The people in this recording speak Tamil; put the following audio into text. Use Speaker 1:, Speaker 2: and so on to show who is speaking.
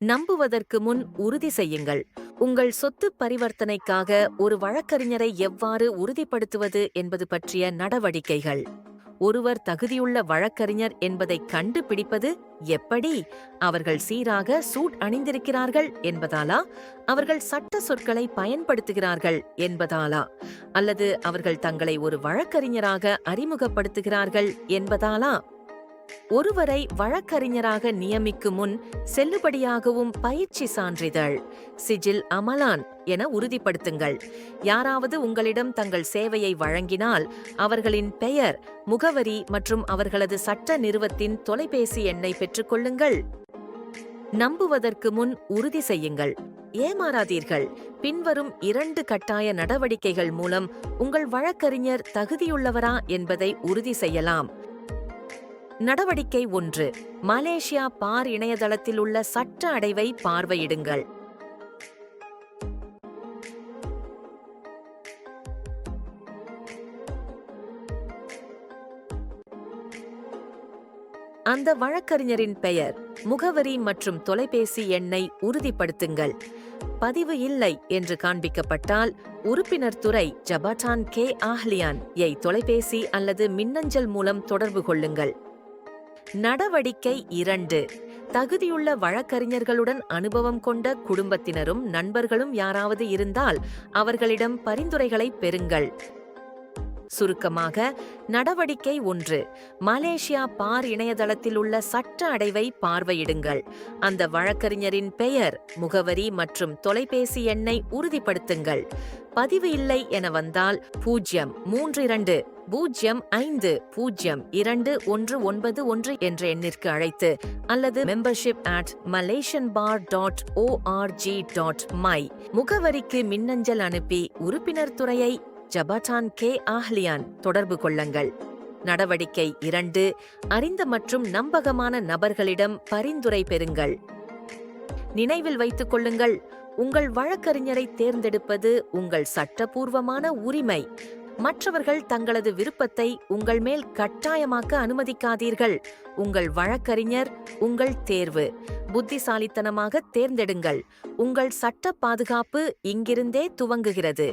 Speaker 1: நம்புவதற்கு முன் உறுதி செய்யுங்கள். உங்கள் சொத்து பரிவர்த்தனைக்காக ஒரு வழக்கறிஞரை எவ்வாறு உறுதிப்படுத்துவது என்பது பற்றிய நடவடிக்கைகள். ஒருவர் தகுதியுள்ள வழக்கறிஞர் என்பதை கண்டுபிடிப்பது எப்படி? அவர்கள் சீராக சூட் அணிந்திருக்கிறார்கள் என்பதாலா? அவர்கள் சட்ட சொற்களை பயன்படுத்துகிறார்கள் என்பதாலா? அல்லது அவர்கள் தங்களை ஒரு வழக்கறிஞராக அறிமுகப்படுத்துகிறார்கள் என்பதாலா? ஒருவரை வழக்கறிஞராக நியமிக்கும் முன் செல்லுபடியாகவும் பயிற்சி சான்றிதழ். சிஜில் அமலான் என உறுதிப்படுத்துங்கள். யாராவது உங்களிடம் தங்கள் சேவையை வழங்கினால் அவர்களின் பெயர் முகவரி மற்றும் அவர்களது சட்ட நிறுவத்தின் தொலைபேசி எண்ணை பெற்றுக்கொள்ளுங்கள் நம்புவதற்கு முன் உறுதி செய்யுங்கள். ஏமாறாதீர்கள். பின்வரும் இரண்டு கட்டாய நடவடிக்கைகள் மூலம் உங்கள் வழக்கறிஞர் தகுதியுள்ளவரா என்பதை உறுதி செய்யலாம். நடவடிக்கை ஒன்று. மலேசியா பார் இணையதளத்தில் உள்ள சட்ட அடைவை பார்வையிடுங்கள். அந்த வழக்கறிஞரின் பெயர் முகவரி மற்றும் தொலைபேசி எண்ணை உறுதிப்படுத்துங்கள். பதிவு இல்லை என்று காண்பிக்கப்பட்டால் உறுப்பினர் துறை ஜபாட்டான் கே. ஆஹ்லியான் ஐ தொலைபேசி அல்லது மின்னஞ்சல் மூலம் தொடர்பு கொள்ளுங்கள். நடவடிக்கை இரண்டு. தகுதியுள்ள வழக்கறிஞர்களுடன் அனுபவம் கொண்ட குடும்பத்தினரும் நண்பர்களும் யாராவது இருந்தால் அவர்களிடம் பரிந்துரைகளை பெறுங்கள். சுருக்கமாக நடவடிக்கை ஒன்று. மலேசியா பார் இணையதளத்தில் உள்ள சட்ட அடைவை பார்வையிடுங்கள். அந்த வழக்கறிஞரின் பெயர் முகவரி மற்றும் தொலைபேசி எண்ணை உறுதிப்படுத்துங்கள். பதிவு இல்லை என வந்தால் பூஜ்ஜியம் மூன்று இரண்டு. பூஜ்ஜியம் ஐந்து பூஜ்ஜியம் இரண்டு ஒன்று ஒன்பது ஒன்று என்ற எண்ணிற்கு அழைத்து அல்லது membership at Malaysian Bar dot O R G dot my முகவரிக்கு மின்னஞ்சல் அனுப்பி உறுப்பினர் துறையை ஜபாட்டான் கே. ஆஹ்லியான் தொடர்பு கொள்ளுங்கள். நடவடிக்கை இரண்டு அறிந்த மற்றும் நம்பகமான நபர்களிடம் பரிந்துரை பெறுங்கள். நினைவில் வைத்துக் கொள்ளுங்கள் உங்கள் வழக்கறிஞரை தேர்ந்தெடுப்பது உங்கள் சட்டபூர்வமான உரிமை. மற்றவர்கள் தங்களது விருப்பத்தை உங்கள் மேல் கட்டாயமாக்க அனுமதிக்காதீர்கள். உங்கள் வழக்கறிஞர் உங்கள் தேர்வு. புத்திசாலித்தனமாக தேர்ந்தெடுங்கள். உங்கள் சட்ட பாதுகாப்பு இங்கிருந்தே துவங்குகிறது.